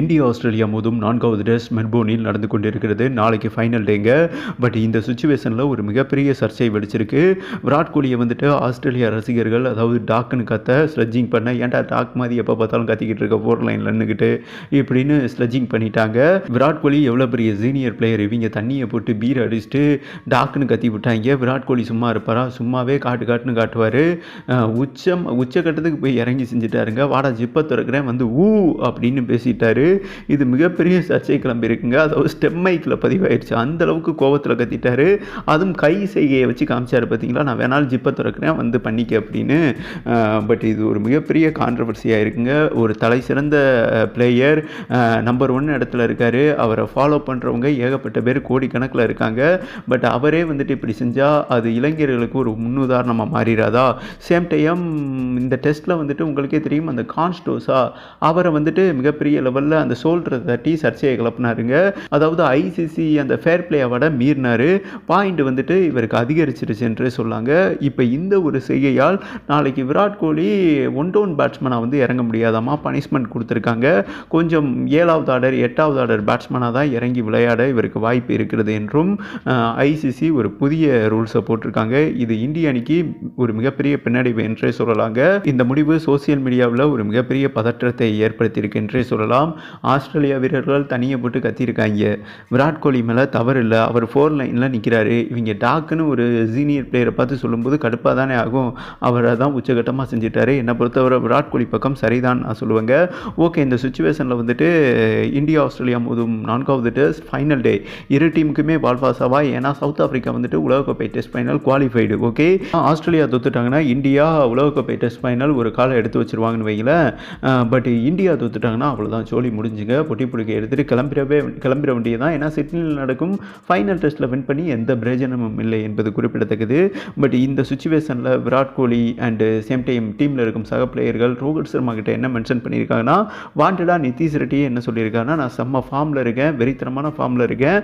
India Australia மோதும் நான்காவது test மெல்போர்னில் நடந்து கொண்டிருக்கிறது. நாளைக்கு ஃபைனல் டேங்க பட் இந்த சுச்சுவேஷனில் ஒரு மிகப்பெரிய சர்ச்சை வெடிச்சிருக்கு. விராட் கோலியை வந்துட்டு ஆஸ்திரேலியா ரசிகர்கள் அதாவது டாக்குன்னு கத்த ஸ்லெட்ஜிங் பண்ண ஏன்டா டாக் மாதிரி எப்போ பார்த்தாலும் கத்திக்கிட்டு இருக்க ஃபோர் லைனில் நின்றுக்கிட்டு இப்படின்னு ஸ்லெட்ஜிங் பண்ணிட்டாங்க. விராட் கோலி எவ்வளோ பெரிய சீனியர் பிளேயர் இவங்க தண்ணியை போட்டு பீர் அடிச்சுட்டு டாக்குன்னு கத்தி விட்டாங்க. விராட் கோலி சும்மா இருப்பாரா? சும்மாவே காட்டு காட்டுன்னு காட்டுவார். உச்சம் உச்சக்கட்டத்துக்கு போய் இறங்கி செஞ்சுட்டாருங்க. வாடா ஜிப்பை திறக்கிறேன் வந்து ஊ அப்படின்னு பேசிட்டாரு. இது மிகப்பெரிய சர்ச்சை கிளம்பி இருக்குங்க. அதாவது ஸ்டெம் மைக்கில் அந்த அளவுக்கு கோவத்தில் கத்திட்டார். அதுவும் கை செய்கையை வச்சு காமிச்சார் பார்த்தீங்களா நான் வேணாலும் ஜிப்பை திறக்கிறேன் வந்து பண்ணிக்க அப்படின்னு. பட் இது ஒரு மிகப்பெரிய கான்ட்ரவர்சியாக இருக்குங்க. ஒரு தலை சிறந்த பிளேயர் நம்பர் ஒன் இடத்துல இருக்கார். அவரை ஃபாலோ பண்ணுறவங்க ஏகப்பட்ட பேர் கோடிக்கணக்கில் இருக்காங்க. பட் அவரே வந்துட்டு இப்படி செஞ்சால் அது இளைஞர்களுக்கு ஒரு முன்னுதாரணமாக மாறிடாதா சேம் டைம் இந்த டெஸ்ட்டில் வந்துட்டு உங்களுக்கே தெரியும். அந்த கான்ஸ்டோஸா அவரை வந்துட்டு மிகப்பெரிய லெவலில் அந்த சோல்டரை தட்டி சர்ச்சையை கிளப்பினாருங்க. அதாவது ஐசிசி அந்த ஃபேர் பிளே அவார்டை மீறினார். பாயிண்ட் வந்துட்டு இவருக்கு அதிகரிச்சிருச்சுன்றே சொல்லாங்க. இப்போ இந்த ஒரு செய்கையால் நாளைக்கு விராட் கோலி ஒன் டவுன் பேட்ஸ்மனாக வந்து இறங்க முடியாதாமா? பனிஷ்மெண்ட் கொடுத்துருக்காங்க. கொஞ்சம் ஏழாவது ஆர்டர் எட்டாவது ஆர்டர் பேட்ஸ்மனாக தான் இறங்கி விளையாட இவருக்கு வாய்ப்பு இருக்கிறது என்றும் ஐசிசி ஒரு புதிய ரூல்ஸை போட்டிருக்காங்க. இது இந்திய அணிக்கு ஒரு மிகப்பெரிய பின்னடைவு என்றே சொல்லலாங்க. இந்த முடிவு சோசியல் மீடியாவில் ஒரு மிகப்பெரிய பதற்றத்தை ஏற்படுத்தியிருக்கு என்றே சொல்லலாம். ஆஸ்திரேலியா வீரர்கள் தனியை போட்டு கத்தியிருக்காங்க. விராட் கோலி மேலே தவறு இல்லை. அவர் ஃபோர் லைனில் நிற்கிறாரு இவங்க டாக்குன்னு ஒரு சீனியர் பிளேயரை பார்த்து சொல்லும்போது கடுப்பாக தானே ஆகும். அவரை தான் உச்சகட்டமாக செஞ்சிட்டாரு. என்னை பொறுத்தவரை விராட் கோலி பக்கம் சரிதான் நான் சொல்லுவேங்க. ஓகே இந்த சுச்சுவேஷனில் வந்துட்டு இந்தியா ஆஸ்திரேலியா மோதும் நான்காவது டெஸ்ட் ஃபைனல் டே இரு டீமுக்குமே பால்பாசாவா ஏன்னா சவுத் ஆஃப்ரிக்கா வந்துட்டு உலகக்கோப்பை test final qualified okay Australia தோத்துட்டாங்கன்னா India உலகக்கோப்பை டெஸ்ட் ஃபைனல் ஒரு காலை எடுத்து வச்சிருவாங்கன்னு வைங்களேன். பட் இந்தியா தோத்துட்டாங்கன்னா அவ்வளோதான் சோழி முடிஞ்சுங்க. பொட்டி பிடிக்க எடுத்துகிட்டு கிளம்பிடவே கிளம்பிட வேண்டியதான் ஏன்னா சிட்னியில் நடக்கும் ஃபைனல் டெஸ்ட்டில் வின் பண்ணி எந்த பிரயோஜனமும் இல்லை என்பது குறிப்பிடத்தக்கது. பட் இந்த சுச்சுவேஷனில் Virat Kohli and same time டீமில் இருக்கும் சக பிளேயர்கள் ரோஹித் சர்மா கிட்ட என்ன மென்ஷன் பண்ணியிருக்காங்கன்னா வாண்டடாக நிதிஷ் ரெட்டியே என்ன சொல்லியிருக்காங்கன்னா நான் செம்ம ஃபார்மில் இருக்கேன். வெறித்தனமான ஃபார்மில் இருக்கேன்.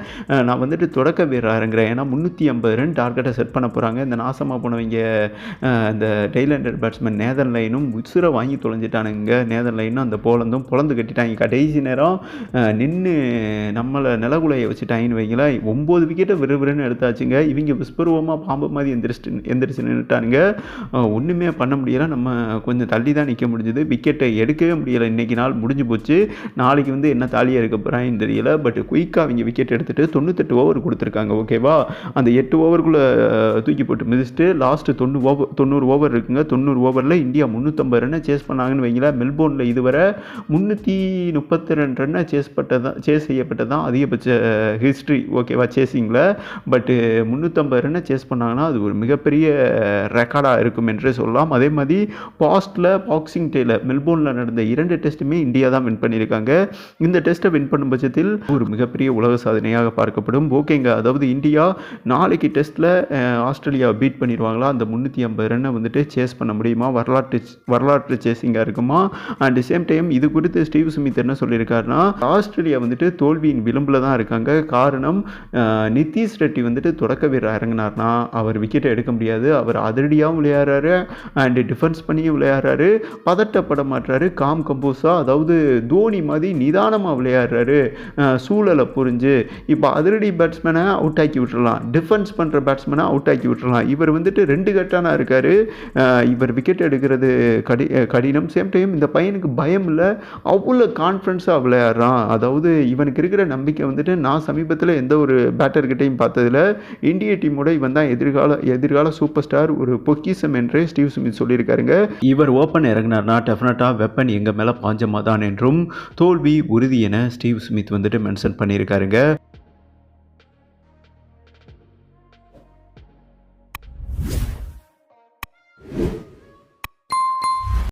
நான் வந்துட்டு தொடக்க வீரராக இறங்குறேன் ஏன்னா முந்நூற்றி ஐம்பது ரன் டார்கெட்டை செட் பண்ண போகிறாங்க இந்த நாசமாக போனவங்க இந்த டெய்லண்டர் பேட்ஸ்மேன் நேதன் லைனும் உசுரை வாங்கி தொலைஞ்சிட்டானுங்க. நேதன் லைனும் அந்த போலந்தும் பொழந்து கட்டிட்டாங்க. கடைசி நேரம் நின்று நம்மளை நிலகுலையை வச்சுட்டாங்கன்னு வைங்களேன். ஒம்பது விக்கெட்டை விறுவிறுன்னு எடுத்தாச்சுங்க. இவங்க விஸ்பருவமாக பாம்பு மாதிரி எந்திரிச்சு எந்திரிச்சு நின்றுட்டானுங்க ஒன்றுமே பண்ண முடியலை. நம்ம கொஞ்சம் தள்ளி தான் நிற்க முடிஞ்சது. விக்கெட்டை எடுக்கவே முடியலை. இன்றைக்கி நாள் முடிஞ்சு போச்சு. நாளைக்கு வந்து என்ன தாலியாக இருக்க போகிறான்னு தெரியல. பட் குயிக்காக அவங்க விக்கெட் எடுத்துகிட்டு தொண்ணூத்தெட்டு ஓவர் கொடுத்துருக்காங்க. ஓகேவா அந்த எட்டு ஓவருக்குள்ளே தூக்கி போட்டு மிதிச்சுட்டு லாஸ்ட்டு தொண்ணூறு ஓவர் தொண்ணூறு ஓவர் இருக்குங்க. தொண்ணூறு ஓவரில் இந்தியா முந்நூற்றம்பது ரன்னை சேஸ் பண்ணாங்கன்னு வைங்களேன். மெல்போர்னில் இதுவரை முந்நூற்றி முப்பத்தி ரெண்டு ரன்னை சேஸ் பட்டதான் சேஸ் செய்யப்பட்டதான் அதிகபட்ச ஹிஸ்ட்ரி ஓகேவா சேசிங்கில் பட்டு முந்நூற்றம்பது ரன்னை சேஸ் பண்ணாங்கன்னா அது ஒரு மிகப்பெரிய ரெக்கார்டாக இருக்கும் என்றே சொல்லலாம். அதே மாதிரி பாஸ்டில் பாக்ஸிங் டேல மெல்போர்னில் நடந்த இரண்டு டெஸ்ட்டுமே இந்தியா தான் வின் பண்ணியிருக்காங்க. இந்த டெஸ்ட்டை வின் பண்ணும் பட்சத்தில் ஒரு மிகப்பெரிய உலக சாதனையாக பார்க்கப்படும். ஓகேங்க அதாவது இந்தியா நாளைக்கு டெஸ்ட்டில் ஆஸ்திரேலியா பீட் பண்ணிடுவாங்களா? அந்த முந்நூற்றி ஐம்பது ரன்னை வந்துட்டு சேஸ் பண்ண முடியுமா? வரலாற்று வரலாற்று சேசிங்காக இருக்குமா? அண்ட் சேம் டைம் இது குறித்து ஸ்டீவ் சுமித் என்ன சொல்லியிருக்காருன்னா ஆஸ்திரேலியா வந்துட்டு தோல்வியின் விளிம்பில் தான் இருக்காங்க. காரணம் நிதிஷ் ரெட்டி வந்துட்டு தொடக்க வீரர் இறங்கினார்னா அவர் விக்கெட்டை எடுக்க முடியாது. அவர் அதிரடியாகவும் விளையாடுறாரு அண்டு டிஃபென்ஸ் பண்ணியும் விளையாடுறாரு. பதட்டப்பட மாட்டுறாரு காம் கம்போஸாக அதாவது தோனி மாதிரி நிதானமாக விளையாடுறாரு. சூழலை புரிஞ்சு. இப்போ அதிரடி பேட்ஸ்மேனை அவுட் ஆக்கி விட்டுறலாம். டிஃபென்ஸ் பண்ணுற பேட்ஸ்மேனை அவுட் ஆக்கி விட்டுறலாம். இவர் வந்துட்டு ரெண்டு கட்டானா இருக்கார். இவர் விக்கெட் எடுக்கிறது கடி கடினம். சேம் டைம் இந்த பையனுக்கு பயம் இல்லை. அவ்வளோ கான்ஃபிடன்ஸாக விளையாடுறான். அதாவது இவனுக்கு இருக்கிற நம்பிக்கை வந்துட்டு நான் சமீபத்தில் எந்த ஒரு பேட்டர்கிட்டையும் பார்த்ததில் இந்திய டீமோட இவன் தான் எதிர்கால எதிர்கால சூப்பர் ஸ்டார் ஒரு பொக்கிசம் என்றே ஸ்டீவ் ஸ்மித் சொல்லியிருக்காருங்க. இவர் ஓப்பன் இறங்கினார்னா டெஃபினட்டாக வெப்பன் எங்கள் மேலே பாஞ்சமாக தான் என்றும் தோல்வி உறுதி என ஸ்டீவ் ஸ்மித் வந்துட்டு மென்ஷன் பண்ணியிருக்காருங்க.